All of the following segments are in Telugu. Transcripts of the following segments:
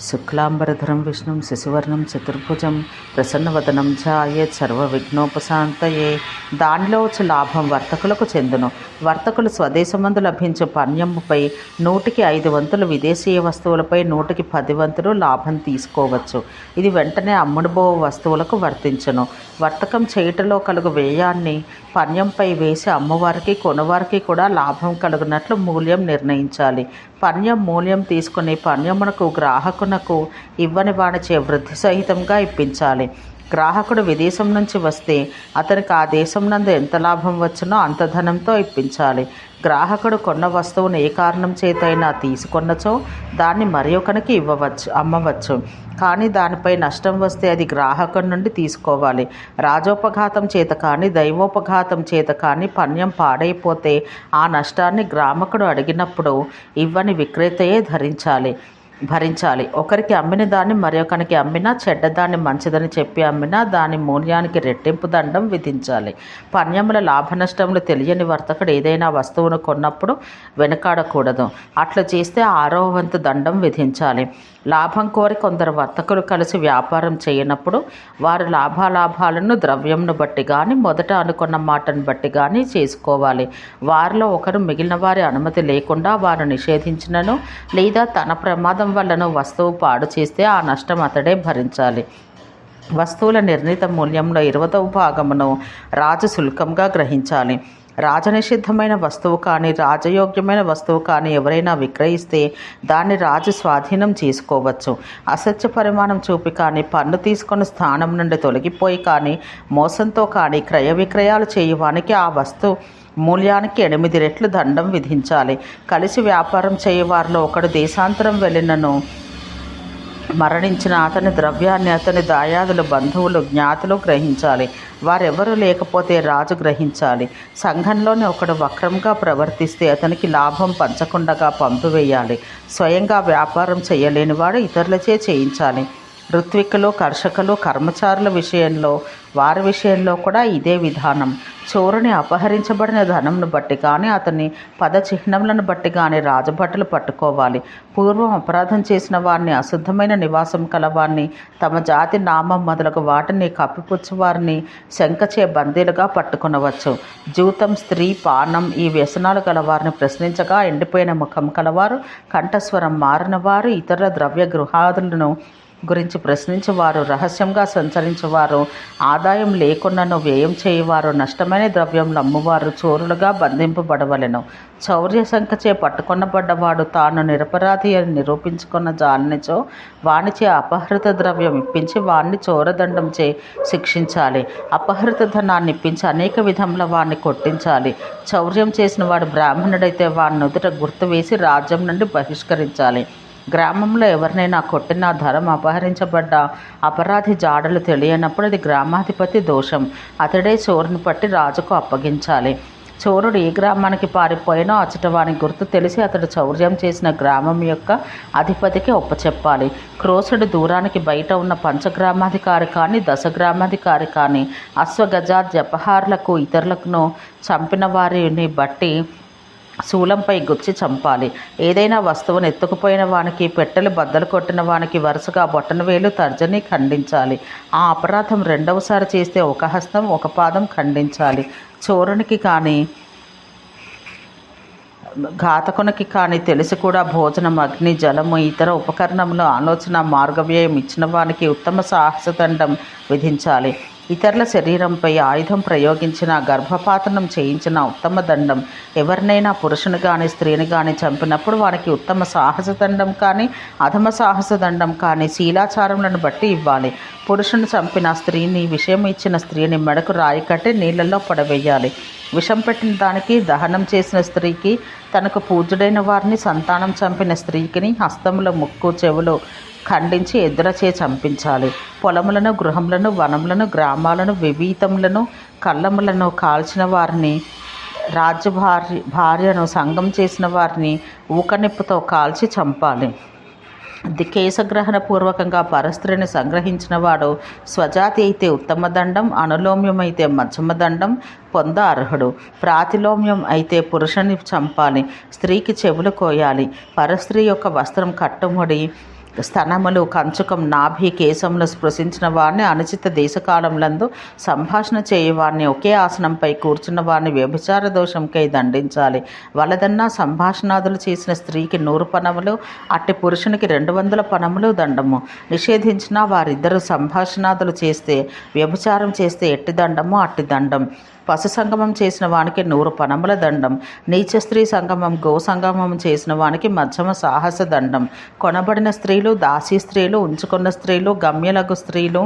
శుక్లాంబరధరం విష్ణుం శశివర్ణం చతుర్భుజం ప్రసన్నవదనం ఛాయేత్ సర్వ విఘ్నోపశాంతయే దానిలో వచ్చి లాభం వర్తకులకు చెందును. వర్తకులు స్వదేశమందు లభించే పణ్యముపై నూటికి ఐదు వంతులు విదేశీయ వస్తువులపై నూటికి పది వంతులు లాభం తీసుకోవచ్చు. ఇది వెంటనే అమ్ముడుబో వస్తువులకు వర్తించును. వర్తకం చేయుటలో కలుగు వ్యయాన్ని పణ్యంపై వేసి అమ్మవారికి కొనవారికి కూడా లాభం కలుగునట్లు మూల్యం నిర్ణయించాలి. పణ్యం మూల్యం తీసుకుని పణ్యమునకు గ్రాహకునకు ఇవ్వని వాణిచే వృద్ధి సహితంగా ఇప్పించాలి. గ్రాహకుడు విదేశం నుంచి వస్తే అతనికి ఆ దేశం నందు ఎంత లాభం వచ్చునో అంత ధనంతో ఇప్పించాలి. గ్రాహకుడు కొన్న వస్తువును ఏ కారణం చేతైనా తీసుకొన్నచో దాన్ని మరి ఒకరికి ఇవ్వవచ్చు అమ్మవచ్చు. కానీ దానిపై నష్టం వస్తే అది గ్రాహకుడి నుండి తీసుకోవాలి. రాజోపఘాతం చేత కానీ దైవోపఘాతం చేత కానీ పణ్యం పాడైపోతే ఆ నష్టాన్ని గ్రామకుడు అడిగినప్పుడు ఇవ్వని విక్రేతయే ధరించాలి. భరించాలి. ఒకరికి అమ్మిన దాన్ని మరొకరికి అమ్మినా చెడ్డదాన్ని మంచిదని చెప్పి అమ్మినా దాని మూల్యానికి రెట్టింపు దండం విధించాలి. పణ్యముల లాభ నష్టములు తెలియని వర్తకుడు ఏదైనా వస్తువును కొన్నప్పుడు వెనకాడకూడదు. అట్లా చేస్తే ఆరోవంతు దండం విధించాలి. లాభం కోరి కొందరు వర్తకులు కలిసి వ్యాపారం చేయనప్పుడు వారు లాభాలాభాలను ద్రవ్యంను బట్టి కానీ మొదట అనుకున్న మాటను బట్టి కానీ చేసుకోవాలి. వారిలో ఒకరు మిగిలిన వారి అనుమతి లేకుండా వారు నిషేధించినను లేదా తన ప్రమాదం వలన వస్తువు పాడు చేస్తే ఆ నష్టం అతడే భరించాలి. వస్తువుల నిర్ణీత మూల్యంలో ఇరవదవ భాగమును రాజు శుల్కంగా గ్రహించాలి. రాజనిషిద్ధమైన వస్తువు కానీ రాజయోగ్యమైన వస్తువు కానీ ఎవరైనా విక్రయిస్తే దాన్ని రాజు స్వాధీనం చేసుకోవచ్చు. అసత్య పరిమాణం చూపి కానీ పన్ను తీసుకున్న స్థానం నుండి తొలగిపోయి కానీ మోసంతో కానీ క్రయ విక్రయాలు చేయవానికి ఆ వస్తువు మూల్యానికి ఎనిమిది రెట్లు దండం విధించాలి. కలిసి వ్యాపారం చేయవారిలో ఒకడు దేశాంతరం వెళ్ళినను. మరణించిన అతని ద్రవ్యాన్ని అతని దాయాదులు బంధువులు జ్ఞాతులు గ్రహించాలి. వారెవరూ లేకపోతే రాజు గ్రహించాలి. సంఘంలోని ఒకడు వక్రంగా ప్రవర్తిస్తే అతనికి లాభం పంచకుండగా పంపివేయాలి. స్వయంగా వ్యాపారం చేయలేనివాడు ఇతరులచే చేయించాలి. ఋత్వికులు కర్షకులు కర్మచారుల విషయంలో వారి విషయంలో కూడా ఇదే విధానం. చోరుని అపహరించబడిన ధనంను బట్టి కానీ అతని పద చిహ్నములను బట్టి కానీ రాజభటులు పట్టుకోవాలి. పూర్వం అపరాధం చేసిన వారిని అశుద్ధమైన నివాసం కలవారిని తమ జాతి నామం మొదలగు వాటిని కప్పిపుచ్చు వారిని శంఖచే బందీలుగా పట్టుకునవచ్చు. జూతం స్త్రీ పానం ఈ వ్యసనాలు గలవారిని ప్రశ్నించగా ఎండిపోయిన ముఖం కలవారు కంఠస్వరం మారిన వారు ఇతర ద్రవ్య గృహాదులను గురించి ప్రశ్నించేవారు రహస్యంగా సంచరించేవారు ఆదాయం లేకున్నను వ్యయం చేయవారు నష్టమైన ద్రవ్యం అమ్మువారు చోరులుగా బంధింపబడవలెను. చౌర్య సంఖచే పట్టుకొనబడ్డవాడు తాను నిరపరాధి అని నిరూపించుకున్న జాలనిచో వానిచే అపహృత ద్రవ్యం ఇప్పించి వాణ్ణి చోరదండంచే శిక్షించాలి. అపహృత ధనాన్ని ఇప్పించి అనేక విధముల వాణ్ణి కొట్టించాలి. చౌర్యం చేసిన వాడు బ్రాహ్మణుడైతే వాడిని నుదుట గుర్తు వేసి రాజ్యం నుండి బహిష్కరించాలి. గ్రామంలో ఎవరినైనా కొట్టినా ధరం అపహరించబడ్డ అపరాధి జాడలు తెలియనప్పుడు అది గ్రామాధిపతి దోషం. అతడే చోరుని పట్టి రాజుకు అప్పగించాలి. చోరుడు ఏ గ్రామానికి పారిపోయినో అచటవాని గుర్తు తెలిసి అతడు చౌర్యం చేసిన గ్రామం యొక్క అధిపతికి ఒప్పచెప్పాలి. క్రోసుడు దూరానికి బయట ఉన్న పంచగ్రామాధికారి కానీ దశ గ్రామాధికారి కానీ అశ్వగజా జపహార్లకు ఇతరులకును చంపిన వారిని బట్టి శూలంపై గుచ్చి చంపాలి. ఏదైనా వస్తువును ఎత్తుకుపోయిన వానికి పెట్టెలు బద్దలు కొట్టిన వానికి వరుసగా బొట్టన వేలు తర్జని ఖండించాలి. ఆ అపరాధం రెండవసారి చేస్తే ఒక హస్తం ఒక పాదం ఖండించాలి. చోరునికి కానీ ఘాతకునికి కానీ తెలిసి కూడా భోజనం అగ్ని జలము ఇతర ఉపకరణములు ఆలోచన మార్గవ్యయం ఇచ్చిన వానికి ఉత్తమ సాహసదండం విధించాలి. ఇతరుల శరీరంపై ఆయుధం ప్రయోగించిన గర్భపాతనం చేయించిన ఉత్తమ దండం. ఎవరినైనా పురుషుని కానీ స్త్రీని కానీ చంపినప్పుడు వారికి ఉత్తమ సాహస దండం కానీ అధమ సాహస దండం కానీ శీలాచారములను బట్టి ఇవ్వాలి. పురుషుని చంపిన స్త్రీని విషయం ఇచ్చిన స్త్రీని మెడకు రాయి కట్టి నీళ్ళలో పడవేయాలి. విషం పెట్టిన దానికి దహనం చేసిన స్త్రీకి తనకు పూజుడైన వారిని సంతానం చంపిన స్త్రీకిని హస్తముల ముక్కు చెవులు ఖండించి ఎదురచే చంపించాలి. పొలములను గృహములను వనములను గ్రామాలను వివీతములను కళ్ళములను కాల్చిన వారిని రాజ్య భార్య భార్యను సంగం చేసిన వారిని ఊకనిప్పుతో కాల్చి చంపాలి. ది కేశగ్రహణ పూర్వకంగా పరస్త్రీని సంగ్రహించిన వాడు స్వజాతి అయితే ఉత్తమ దండం అనులోమ్యం అయితే మధ్యమ దండం పొంద అర్హుడు. ప్రాతిలోమ్యం అయితే పురుషుని చంపాలి. స్త్రీకి చెవులు కోయాలి. పరస్త్రీ యొక్క వస్త్రం కట్టుముడి స్తనములు కంచుకం నాభి కేశములు స్పృశించిన వారిని అనుచిత దేశకాలంలందు సంభాషణ చేయవారిని ఒకే ఆసనంపై కూర్చున్న వారిని వ్యభిచార దోషంకై దండించాలి. వలదన్నా సంభాషణాదులు చేసిన స్త్రీకి నూరు పనములు అట్టి పురుషునికి రెండు వందల పనములు దండము. నిషేధించిన వారిద్దరూ సంభాషణాదులు చేస్తే వ్యభిచారం చేస్తే ఎట్టి దండము అట్టి దండం. పశు సంగమం చేసిన వానికి నూరు పనముల దండం నీచ స్త్రీ సంగమం గో సంగమం చేసిన వానికి మధ్యమ సాహస దండం. కొనబడిన స్త్రీలు దాసీ స్త్రీలు ఉంచుకున్న స్త్రీలు గమ్యలగు స్త్రీలు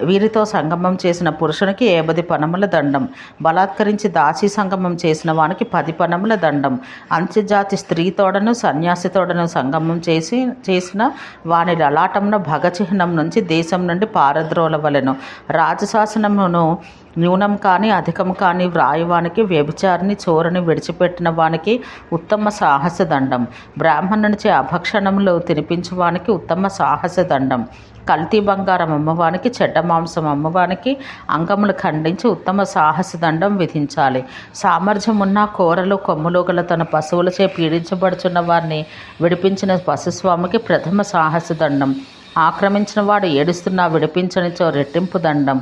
వీరితో సంగమం చేసిన పురుషునికి ఏబది పనముల దండం? బలాత్కరించి దాసీ సంగమం చేసిన వానికి పది పనముల దండం. అంత్యజాతి స్త్రీతోడను సన్యాసితోడను సంగమం చేసి చేసిన వాని లలాటమున భగచిహ్నం నుంచి దేశం నుండి పారద్రోలవలను రాజశాసనమును న్యూనం కానీ అధికం కానీ వ్రాయువానికి వ్యభిచారిని చోరని విడిచిపెట్టిన వానికి ఉత్తమ సాహస దండం. బ్రాహ్మణునిచే అభక్షణములు తినిపించువానికి ఉత్తమ సాహస దండం. కల్తీ బంగారం అమ్మవానికి చెడ్డ మాంసం అమ్మవానికి అంగములు ఖండించి ఉత్తమ సాహస దండం విధించాలి. సామర్థ్యం ఉన్న కూరలు కొమ్ములు గల తన పశువులచే పీడించబడుచున్న వారిని విడిపించిన పశుస్వామికి ప్రథమ సాహస దండం. ఆక్రమించిన వాడు ఏడుస్తున్నా విడిపించనిచో రెట్టింపు దండం.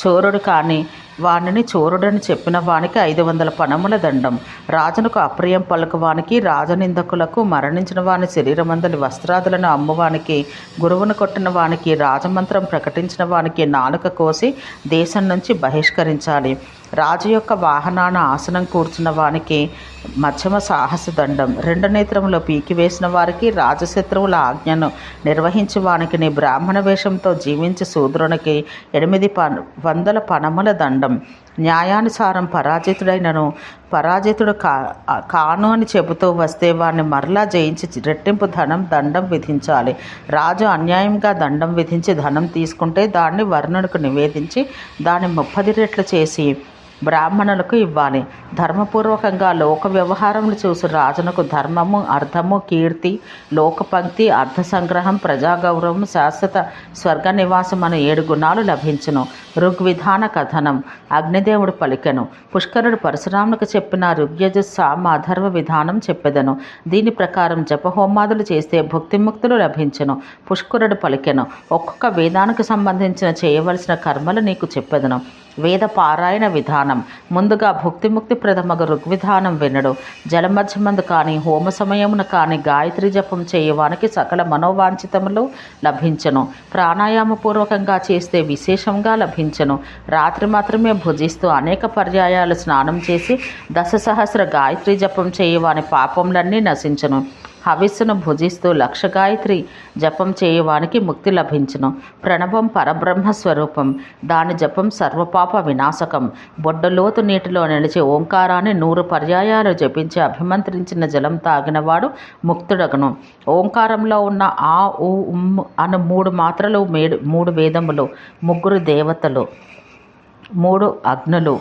చోరుడు కానీ వానిని చోరుడని చెప్పిన వానికి ఐదు వందల పనముల దండం. రాజునకు అప్రియం పలుకువానికి రాజనిందకులకు మరణించిన వాని శరీరమందలి వస్త్రాదులను అమ్మువానికి గురువును కొట్టిన వానికి రాజమంత్రం ప్రకటించిన వానికి నాలుక కోసి దేశం నుంచి బహిష్కరించాలి. రాజు యొక్క వాహనాన ఆసనం కూర్చున్న వానికి మధ్యమ సాహస దండం రెండు నేత్రములో పీకివేసిన వారికి రాజశత్రువుల ఆజ్ఞను నిర్వహించి వానికి నీ బ్రాహ్మణ వేషంతో జీవించి శూద్రునికి ఎనిమిది ప వందల పనముల దండం. న్యాయానుసారం పరాజితుడైనను పరాజితుడు కా కాను అని చెబుతూ వస్తే వారిని మరలా జయించి రెట్టింపు ధనం దండం విధించాలి. రాజు అన్యాయంగా దండం విధించి ధనం తీసుకుంటే దాన్ని వర్ణునికి నివేదించి దాన్ని ముప్పది రెట్లు చేసి బ్రాహ్మణులకు ఇవ్వాలి. ధర్మపూర్వకంగా లోక వ్యవహారములు చూసి రాజునకు ధర్మము అర్థము కీర్తి లోకపంక్తి అర్థ సంగ్రహం ప్రజాగౌరవం శాశ్వత స్వర్గ నివాసం అనే ఏడు గుణాలు లభించును. ఋగ్విధాన కథనం. అగ్నిదేవుడు పలికెను. పుష్కరుడు పరశురామునికి చెప్పిన ఋగ్యజు సామ అధర్వ విధానం చెప్పెదను. దీని ప్రకారం జపహోమాదులు చేస్తే భుక్తిముక్తులు లభించను. పుష్కరుడు పలికెను. ఒక్కొక్క వేదానికి సంబంధించిన చేయవలసిన కర్మలు నీకు చెప్పెదను. వేద పారాయణ విధానం. ముందుగా భుక్తిముక్తి ప్రథమగు ఋగ్విధానం వినడు. జలమధ్యమందు కానీ హోమ సమయమున కానీ గాయత్రి జపం చేయవానికి సకల మనోవాంఛితములు లభించను. ప్రాణాయామపూర్వకంగా చేస్తే విశేషంగా లభించను. రాత్రి మాత్రమే భుజిస్తూ అనేక పర్యాయాలు స్నానం చేసి దశ సహస్ర గాయత్రి జపం చేయవాని పాపములన్నీ నశించను. హవిస్సును భుజిస్తూ లక్షగాయత్రి జపం చేయవానికి ముక్తి లభించును. ప్రణవం పరబ్రహ్మ స్వరూపం దాని జపం సర్వపాప వినాశకం. బొడ్డలోతు నీటిలో నిలిచి ఓంకారాన్ని నూరు పర్యాయాలు జపించి అభిమంత్రించిన జలం తాగినవాడు ముక్తుడగను. ఓంకారంలో ఉన్న ఆ ఊ ఉమ్ అను మూడు మాత్రలు మేడు మూడు వేదములు. ముగ్గురు దేవతలు. మూడు అగ్నులు.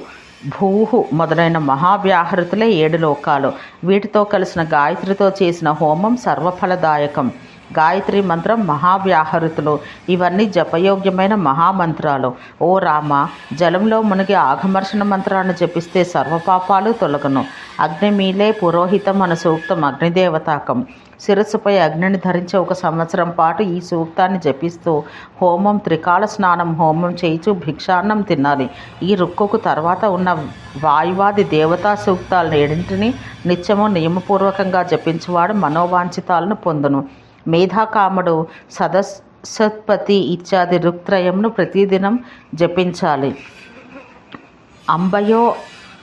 భూహు మొదలైన మహావ్యాహృతులే ఏడు లోకాలు. వీటితో కలిసిన గాయత్రితో చేసిన హోమం సర్వఫలదాయకం. గాయత్రి మంత్రం మహావ్యాహృతులు. ఇవన్నీ జపయోగ్యమైన మహామంత్రాలు. ఓ రామ జలంలో మునిగి ఆఘమర్షణ మంత్రాన్ని జపిస్తే సర్వపాపాలు తొలగను. అగ్నిమీలే పురోహితం అన్న సూక్తం అగ్నిదేవతాకం. శిరస్సుపై అగ్నిని ధరించి ఒక సంవత్సరం పాటు ఈ సూక్తాన్ని జపిస్తూ హోమం త్రికాల స్నానం హోమం చేయించు భిక్షాన్నం తినాలి. ఈ రుక్కుకు తర్వాత ఉన్న వాయువాది దేవతా సూక్తాలను ఏడింటిని నిత్యము నియమపూర్వకంగా జపించేవాడు మనోవాంఛితాలను పొందును. మేధాకాముడు సదస్సత్పతి ఇత్యాది రుక్త్రయంను ప్రతిదినం జపించాలి. అంబయో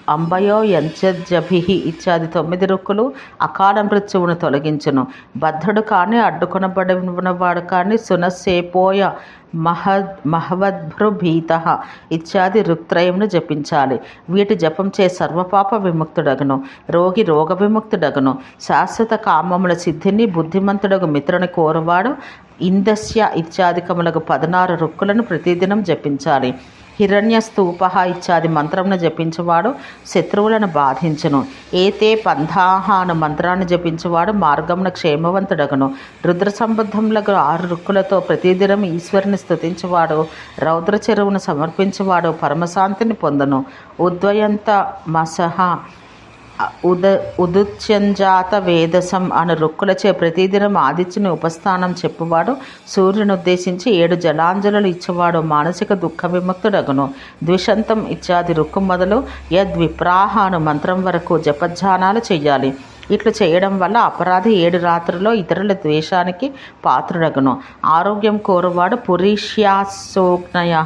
అంబయో యంచజభి ఇత్యాది తొమ్మిది రుక్కులు అకాల మృత్యువును తొలగించును. బద్ధుడు కానీ అడ్డుకొనబడినవాడు కానీ సునసేపోయ మహద్ మహవద్భృభీత ఇత్యాది రుక్త్రయంను జపించాలి. వీటి జపం చే సర్వపాప విముక్తుడగును. రోగి రోగ విముక్తుడగును. శాశ్వత కామముల సిద్ధిని బుద్ధిమంతుడగు మిత్రుని కోరువాడు ఇందస్య ఇత్యాదికములకు పదనారు రుక్కులను ప్రతిదినం జపించాలి. హిరణ్య స్తూప ఇత్యాది మంత్రమును జపించేవాడు శత్రువులను బాధించును. ఏతే పంథాహ అను మంత్రాన్ని జపించువాడు మార్గమున క్షేమవంతుడగను. రుద్ర సంబద్ధములకు ఆరు రుక్కులతో ప్రతిదినం ఈశ్వరుని స్థుతించేవాడు రౌద్ర చెరువును సమర్పించేవాడు పరమశాంతిని పొందను. ఉద్వయంత మసహ ఉద ఉదుత్యంజాత వేదసం అను రుక్కులచే ప్రతిదినం ఆదిత్యుని ఉపస్థానం చెప్పువాడు. సూర్యుని ఉద్దేశించి ఏడు జలాంజలులు ఇచ్చేవాడు మానసిక దుఃఖ విముక్తుడగును ద్విషంతం ఇత్యాది రుక్కు మొదలు యద్విప్రాహ అను మంత్రం వరకు జపధ్యానాలు చెయ్యాలి. ఇట్లు చేయడం వల్ల అపరాధి ఏడు రాత్రుల్లో ఇతరుల ద్వేషానికి పాత్రుడగును. ఆరోగ్యం కోరువాడు పురీష్యాసోగ్నయ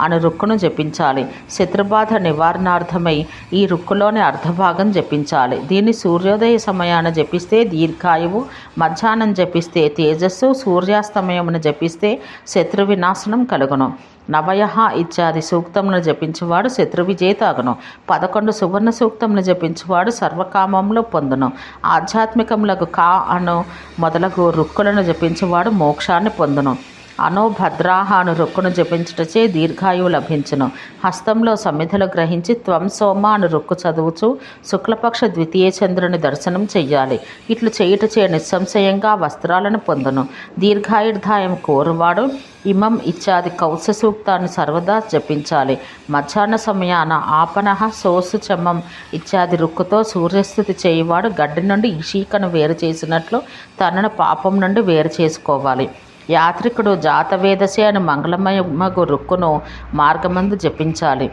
అను రుక్కును జపించాలి. శత్రుబాధ నివారణార్థమై ఈ రుక్కులోని అర్ధభాగం జపించాలి. దీన్ని సూర్యోదయ సమయాన జపిస్తే దీర్ఘాయువు మధ్యాహ్నం జపిస్తే తేజస్సు సూర్యాస్తమయమును జపిస్తే శత్రు వినాశనం కలుగును. నవయహ ఇత్యాది సూక్తమును జపించువాడు శత్రు విజేతాగును. పదకొండు సువర్ణ సూక్తమును జపించువాడు సర్వకామంలో పొందును. ఆధ్యాత్మికములకు కా అను మొదలగు రుక్కులను జపించేవాడు మోక్షాన్ని పొందును. అనోభద్రాహ అను రుక్కును జపించుటచే దీర్ఘాయువు లభించును. హస్తంలో సమిధలు గ్రహించి త్వం సోమ అను రుక్కు చదువుచు శుక్లపక్ష ద్వితీయ చంద్రుని దర్శనం చెయ్యాలి. ఇట్లు చేయుటచే నిస్సంశయంగా వస్త్రాలను పొందును. దీర్ఘాయుర్ధాయం కోరువాడు ఇమం ఇత్యాది కౌశ సూక్తాన్ని సర్వదా జపించాలి. మధ్యాహ్న సమయాన ఆపనహ సోసు చమం ఇత్యాది రుక్కుతో సూర్యస్థుతి చేయువాడు గడ్డి నుండి ఇషీకను వేరు చేసినట్లు తనను పాపం నుండి వేరు చేసుకోవాలి. యాత్రికుడు జాతవేదసే అని మంగళమయమగు రుక్కును మార్గమందు జపించాలి.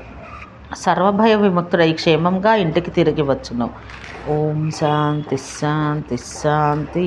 సర్వభయ విముక్తుడై క్షేమంగా ఇంటికి తిరిగి వచ్చును. ఓం శాంతి శాంతి శాంతి.